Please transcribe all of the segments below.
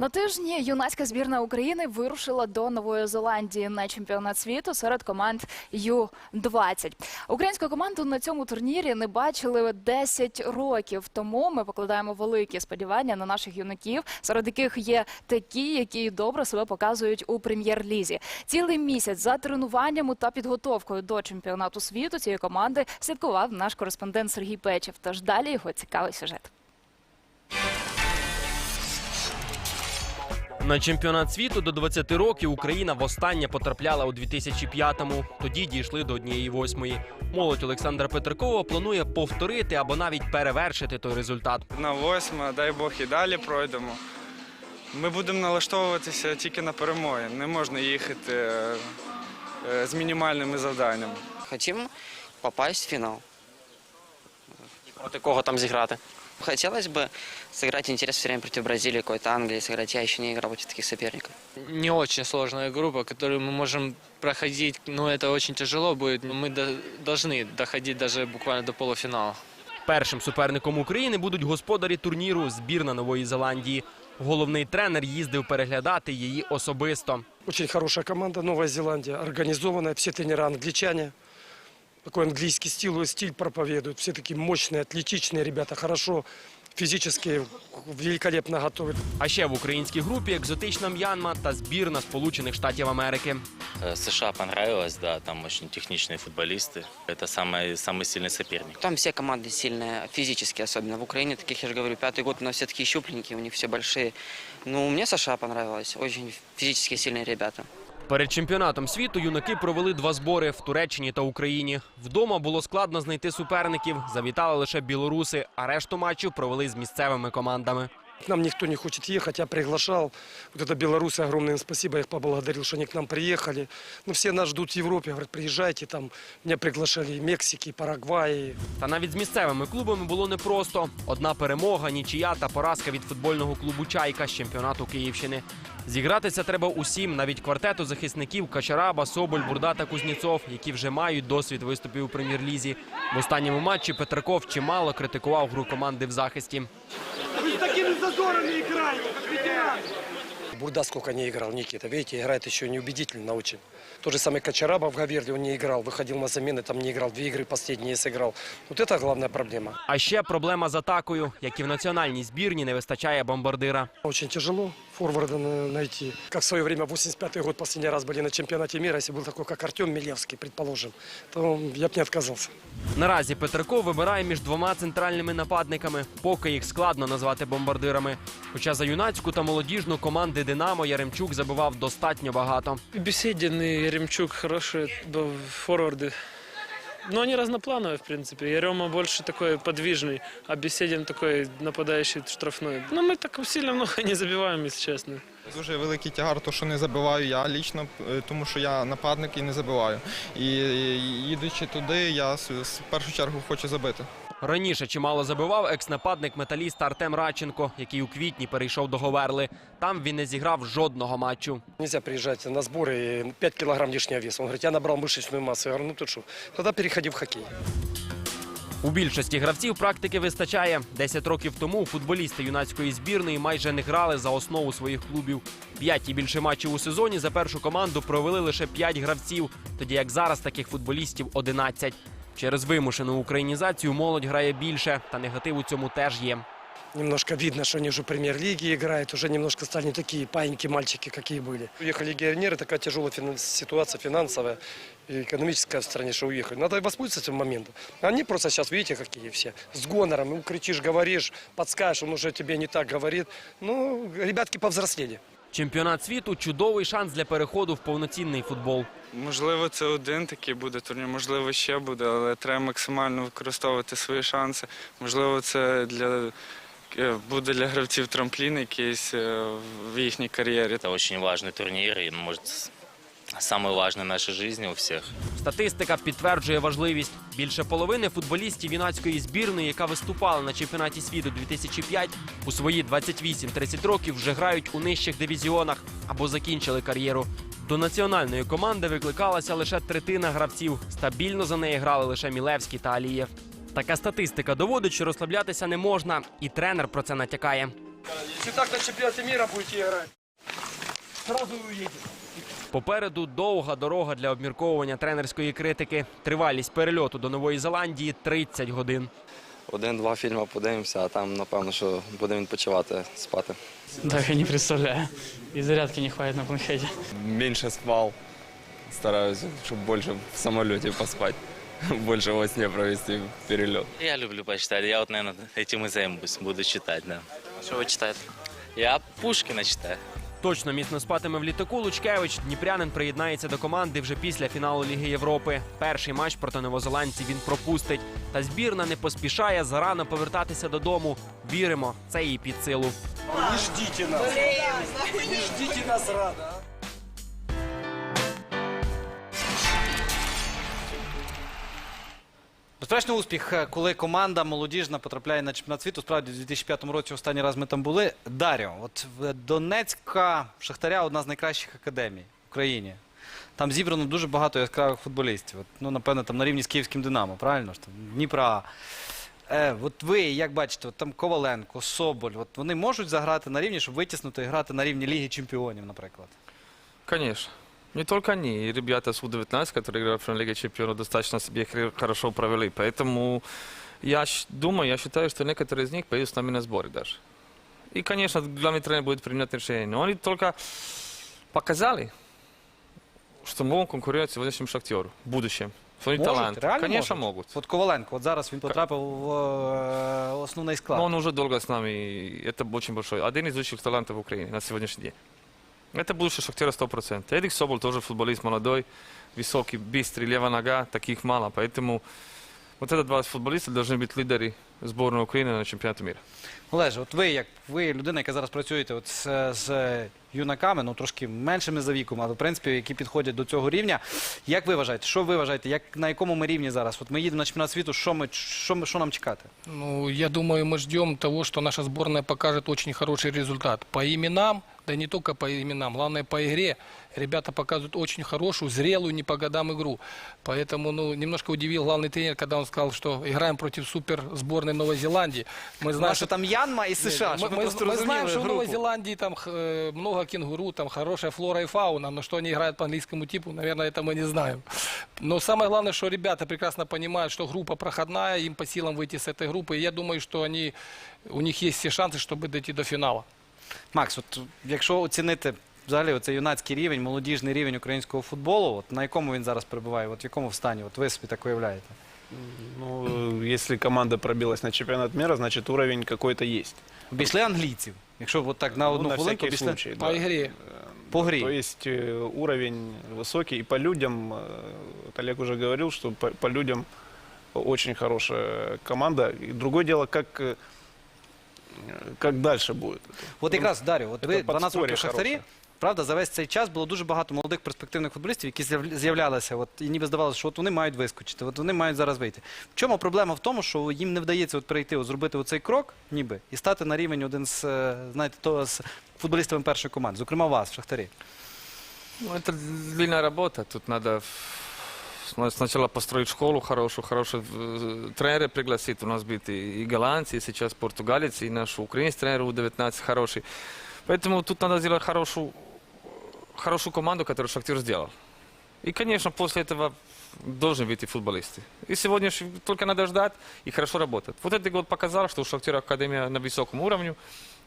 На тижні юнацька збірна України вирушила до Нової Зеландії на чемпіонат світу серед команд Ю-20. Українську команду на цьому турнірі не бачили 10 років. Тому ми покладаємо великі сподівання на наших юнаків, серед яких є такі, які добре себе показують у прем'єр-лізі. Цілий місяць за тренуваннями та підготовкою до чемпіонату світу цієї команди слідкував наш кореспондент Сергій Печев. Тож далі його цікавий сюжет. На чемпіонат світу до 20 років Україна востаннє потрапляла у 2005-му. Тоді дійшли до однієї восьмої. Молодь Олександра Петракова планує повторити або навіть перевершити той результат. На восьме, дай Бог, і далі пройдемо. Ми будемо налаштовуватися тільки на перемоги. Не можна їхати е, е, з мінімальними завданнями. Хотим попасть в финал. Проти кого там зіграти? Хотелось бы сыграть интерес все время против Бразилии, какой-то Англии сыграть. Я еще не играл против таких соперников. не очень сложная группа, которую мы можем проходить, но это очень тяжело будет. Мы до- должны доходить даже буквально до полуфинала. Першим суперником України будуть господарі турніру збірна Нової Зеландії. Головний тренер їздив переглядати її особисто. Очень хорошая команда, Новая Зеландия, организованная, все тренера англичане. Такой английский стиль, стиль проповедуют. Все такие мощные, атлетичные ребята, хорошо физически, великолепно готовят. А ще в українській групі екзотична М'янма та збірна Сполучених Штатів Америки. Э, США понравилось, да, там очень техничные футболисты. Это самый, самый сильный соперник. Там все команды сильные, физически особенно. В Украине таких, я же говорю, пятый год, но все такие щупленькие, у них все большие. Ну, мне США понравилось. Очень физически сильные ребята. Перед чемпіонатом світу юнаки провели два збори в Туреччині та Україні. Вдома було складно знайти суперників. Завітали лише білоруси, а решту матчів провели з місцевими командами. Нам никто не хочет ехать, я приглашал. Вот это белорусы, огромное им спасибо, я их поблагодарил, что они к нам приехали. Ну, все нас ждут в Европе, говорят, приезжайте, там меня приглашали и Мексики, и Парагваи, Та навіть з місцевими клубами було непросто. Одна перемога, нічия та поразка від футбольного клубу Чайка з чемпіонату Київщини. Зігратися треба усім, навіть квартету захисників Качараба, Соболь, Бурда та Кузніцов, які вже мають досвід виступів у прем'єр-лізі. В останньому матчі Петраков чимало критикував гру команди в захисті. Бурда сколько не играл, Никита. Видите, играет еще неубедительно очень. Тот же самый Качараба в Гаверде, он не играл, выходил на замены, там не играл, две игры последние сыграл. Вот это главная проблема. А ще проблема з атакою, як і в національній збірні не вистачає бомбардира. Очень тяжело форварда на- найти. Как в свое время, 85-й год, последний раз были на чемпионате мира, если был такой, как Артем Милевский, предположим, то я бы не отказался. Наразі Петраков вибирає між двома центральними нападниками, поки їх складно назвати бомбардирами. Хоча за юнацьку та молодіжну команди Динамо Яремчук забивав достатньо багато. Беседин и Яремчук хорошие б- форварды. Но они разноплановые, в принципе. Ярема больше такой подвижный, а Беседин такой нападающий штрафной. Но мы так сильно много не забиваем, если честно. Дуже великий тягар, то що не забиваю я лічно, е, тому що я нападник і не забиваю. І е, їдучи туди, я с- с- в першу чергу хочу забити. Раніше чимало забивав екс-нападник металіста Артем Радченко, який у квітні перейшов до Говерли. Там він не зіграв жодного матчу. Нельзя приезжать на сборы и 5 килограмм лишнего веса. Он говорит, я набрал мышечную массу. Я говорю, ну ты что, тогда переходи в хоккей. У більшості гравців практики вистачає. Десять років тому футболісти юнацької збірної майже не грали за основу своїх клубів. П'ять і більше матчів у сезоні за першу команду провели лише п'ять гравців, тоді як зараз таких футболістів 11. Через вимушену українізацію молодь грає більше, та негатив у цьому теж є. Немножко видно, что они уже в премьер-лиге играют, уже немножко стали не такие паиньки мальчики, какие были. Уехали легионеры, такая тяжелая финан- ситуация финансовая и экономическая в стране, что уехали. Надо воспользоваться этим моментом. Они просто сейчас, видите, какие все, с гонором, ну, кричишь, говоришь, подскажешь, он уже тебе не так говорит. Ну, ребятки повзрослели. Чемпіонат світу чудовий шанс для переходу в повноцінний футбол. Можливо, це один такий буде турнір, можливо, ще буде, але треба максимально використовувати свої шанси. Можливо, це для, е, буде для гравців трамплін якийсь е, в їхній кар'єрі. Це очень важливий турнір і может, с- самый важный в нашей жизни у всех. Статистика підтверджує важливість. Більше половини футболістів юнацької збірної, яка виступала на чемпіонаті світу 2005, у свої 28-30 років вже грають у нижчих дивізіонах або закінчили кар'єру. До національної команди викликалася лише третина гравців. Стабільно за неї грали лише Мілевський та Алієв. Така статистика доводить, що розслаблятися не можна, і тренер про це натякає. Если так на чемпионате мира будете играть, сразу уедете. Попереду довга дорога для обмірковування тренерської критики. Тривалість перельоту до Нової Зеландії 30 годин. Один-два фільми подивимося, а там, напевно, що будемо відпочивати, спати. Так, я не представляю. И зарядки не хватит на планшете. Менше спав. Стараюся, щоб більше в самоліті поспати. Більше во сні провести перельот. Я люблю почитать. Я вот, наверное, этим и займусь. Буду читать, да. Що ви читаєте? Я Пушкина читаю. Точно міцно спатиме в літаку. Лучкевич Дніпрянин приєднається до команди вже після фіналу Ліги Європи. Перший матч проти новозеландців він пропустить. Та збірна не поспішає зарано повертатися додому. Віримо, це їй під силу. Не ждіть нас. Не ждіть нас рада. Безперечно, успіх, е, коли команда молодіжна потрапляє на чемпіонат світу. Справді, у 2005 році останній раз ми там були. Дар'о, от Донецька Шахтаря одна з найкращих академій в Україні. Там зібрано дуже багато яскравих футболістів. От, ну, напевно, там на рівні з київським Динамо, правильно ж Дніпра. Е, от ви, як бачите, от там Коваленко, Соболь, от вони можуть заграти на рівні, щоб витіснути і грати на рівні Ліги Чемпіонів, наприклад. Конечно. Не только они, и ребята с У-19, которые играют в Лиге Чемпионов, достаточно себе хр- хорошо провели. Поэтому я щ- думаю, я считаю, что некоторые из них поедут с нами на сборы даже. И, конечно, главный тренер будет принимать решение. Но они только показали, что могут конкурировать сегодняшнему Шахтеру в будущем. Что они Можуть? талант. Реально Конечно, можуть? могут. От Коваленко, от зараз він потрапив в е, основний склад. Но он уже долго с нами, и это очень большой. Один из лучших талантов в Украине на сегодняшний день. Это будущий Шахтера 100%. Эдик Собол тоже футболист молодой, высокий, быстрый, левая нога, таких мало. Поэтому вот это два футболиста должны быть лидеры сборной Украины на чемпионате мира. Олеже, от ви, як ви людина, яка зараз працюєте от з, з юнаками, ну трошки меншими за віком, але в принципі, які підходять до цього рівня. Як ви вважаєте? Що ви вважаєте? Як на якому ми рівні зараз? От ми їдемо на чемпіонат світу, що ми що, ми, що нам чекати? Ну, я думаю, мы ждем того, что наша сборная покажет очень хороший результат. По именам, да не только по именам, главное по игре. Ребята показывают очень хорошую, зрелую, не по годам игру. Поэтому, ну, немножко удивил главный тренер, когда он сказал, что играем против супер сборной Новой Зеландии. Мы Знаєш, що там Янма і США, мы, щоб ми, мы- просто мы знаем, розуміли что в Новой групу. Зеландии там э, много кенгуру, там хорошая флора и фауна, но что они играют по английскому типу, наверное, это мы не знаем. Но самое главное, что ребята прекрасно понимают, что группа проходная, им по силам выйти с этой группы. И я думаю, что они, у них есть все шансы, чтобы дойти до финала. Макс, от якщо оцінити взагалі оцей юнацький рівень, молодіжний рівень українського футболу, от на якому він зараз перебуває? От в якому стані? От ви собі так уявляєте? Ну, якщо команда пробилась на чемпіонат мира, значить уровень какой-то есть. Обійшли англійців. Якщо от так на одну ну, на хвилинку всякий обійшли случай, По да. игре. по грі. То есть э, уровень высокий. И по людям, э, вот Олег уже говорил, что по, по людям очень хорошая команда. И другое дело, как, э, как дальше будет. От якраз, Дар'ю, от ви 12 років в Шахтарі, правда, за весь цей час було дуже багато молодих перспективних футболістів, які з'являлися, от, і ніби здавалося, що от вони мають вискочити, от вони мають зараз вийти. В чому проблема в тому, що їм не вдається от перейти, от, зробити оцей крок, ніби, і стати на рівень один з, е, знаєте, то, з футболістами першої команди, зокрема вас в Шахтарі. Ну, это длинная работа. Тут сна- сначала построить школу хорошую, хороших э, тренера пригласить. У нас будет и, и голландцы, и сейчас португалец, и наш украинский тренер У-19 хороший. Поэтому тут надо сделать хорошую, хорошую команду, которую Шахтер сделал. И, конечно, после этого должны выйти футболисты. И сегодня ж только надо ждать и хорошо работать. Вот этот год показал, что у Шахтера Академия на высоком уровне,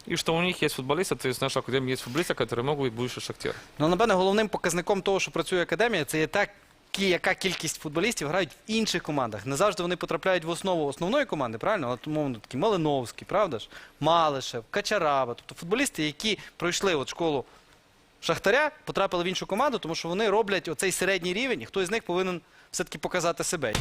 и что у них есть футболисты, то есть в нашей Академии есть футболисты, которые могут быть будущим Шахтер. Ну, напевне, головним показником того, що працює академія, це є та, кі- яка кількість футболістів грають в інших командах. Не завжди вони потрапляють в основу основної команди, правильно? От, умовно, такі Малиновський, правда ж? Малишев, Качарава. Тобто футболісти, які пройшли от школу Шахтаря, потрапили в іншу команду, тому що вони роблять оцей середній рівень, і хтось з них повинен все-таки показати себе.